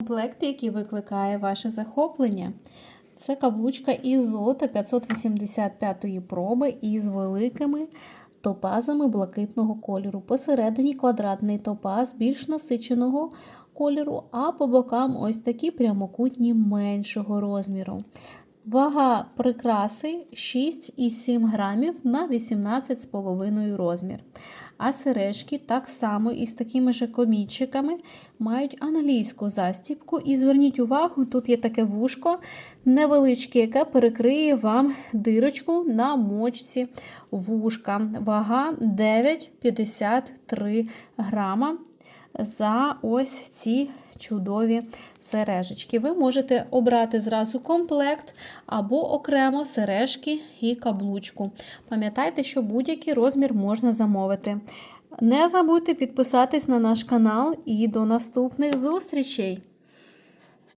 Комплект, який викликає ваше захоплення. Це каблучка із золота 585 проби із великими топазами блакитного кольору. Посередині квадратний топаз більш насиченого кольору, а по бокам ось такі прямокутні меншого розміру. Вага прикраси 6,7 грамів на 18,5 розмір. А сережки так само із такими ж комічиками мають англійську застібку. І зверніть увагу, тут є таке вушко невеличке, яке перекриє вам дирочку на мочці вушка. Вага 9,53 грама за ось ці чудові сережечки. Ви можете обрати зразу комплект або окремо сережки і каблучку. Пам'ятайте, що будь-який розмір можна замовити. Не забудьте підписатись на наш канал і до наступних зустрічей!